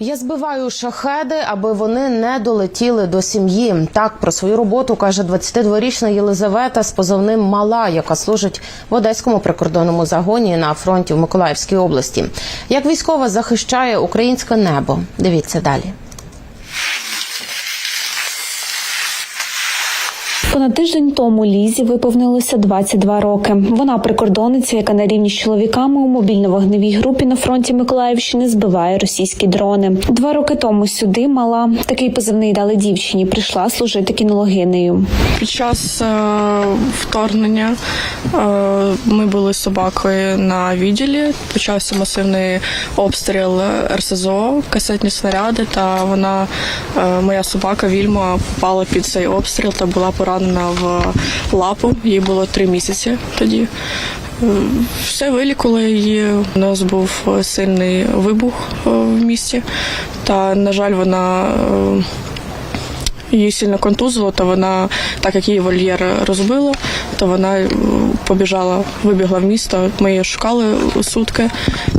Я збиваю шахеди, аби вони не долетіли до сім'ї. Так про свою роботу каже 22-річна Єлизавета з позовним Мала, яка служить в одеському прикордонному загоні на фронті в Миколаївській області. Як військова захищає українське небо? Дивіться далі. Понад тиждень тому Лізі виповнилося 22 роки. Вона прикордонниця, яка на рівні з чоловіками у мобільно-вогневій групі на фронті Миколаївщини збиває російські дрони. Два роки тому сюди мала такий позивний дали дівчині. Прийшла служити кінологинею. Під час е, вторгнення е, ми були з собакою на відділі. Почався масивний обстріл РСЗО, касетні снаряди. Та вона, е, моя собака Вільма, попала під цей обстріл та була поранена в лапу. Їй було три місяці тоді. Е, Все вилікували її. У нас був сильний вибух е, в місті, та, на жаль, вона. е, Її сильно контузило, то вона, так як її вольєр розбило, то вона е, побіжала, вибігла в місто. Ми її шукали сутки,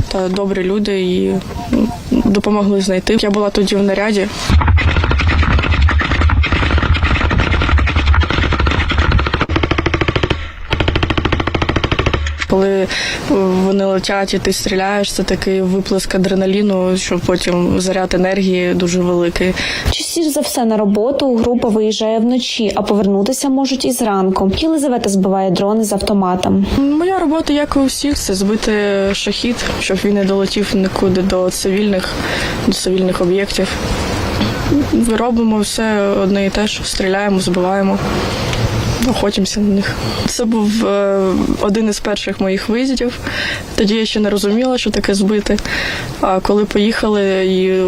та добрі люди її допомогли знайти. Я була тоді в наряді. Коли е, вони летять і ти стріляєш, це такий виплеск адреналіну, що потім заряд енергії дуже великий. Частіше за все на роботу група виїжджає вночі, а повернутися можуть і зранку. Єлизавета збиває дрони з автоматом. Моя робота, як і у всіх, це збити шахід, щоб він не долетів нікуди до цивільних, до цивільних об'єктів. Робимо все одне і те ж, стріляємо, збиваємо, охотимося на них. Це був е, один із перших моїх виїздів. Тоді я ще не розуміла, що таке збити. А коли поїхали і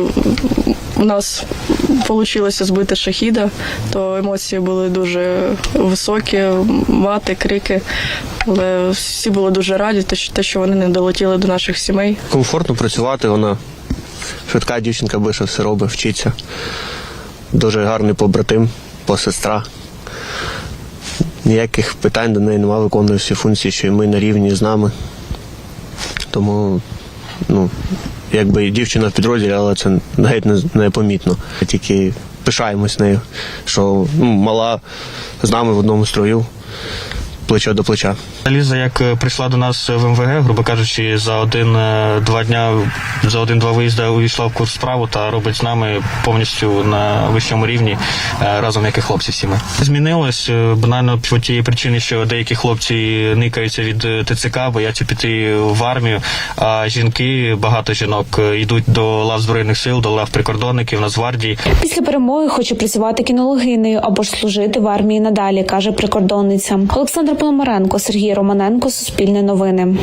у нас вийшло збити шахіда, то емоції були дуже високі, мати, крики. Але всі були дуже раді, те, що- вони не долетіли до наших сімей. комфортно працювати, вона швидка дівчинка бише все робить, вчиться. Дуже гарний побратим, посестра. Ніяких питань до неї немає, виконує всі функції, що і ми на рівні з нами. Тому, ну, якби дівчина в підрозділі, але це геть не, непомітно. Тільки пишаємось нею, що ну, мала з нами в одному строю, плече до плеча. Ліза, як е, прийшла до нас в МВГ, грубо кажучи, за один-два дня, за один-два виїзди увійшла в курс справу та робить з нами повністю на вищому рівні е, разом, як і хлопці всі ми. Змінилось е, банально по тієї причини, що деякі хлопці никаються від е, ТЦК, бояться піти в армію. А жінки, багато жінок е, йдуть до лав збройних сил, до лав прикордонників, Нацгвардії. Після перемоги хоче працювати кінологинею або ж служити в армії надалі, каже прикордонниця. Олександр Пономаренко, Сергій Романенко, Суспільне новини.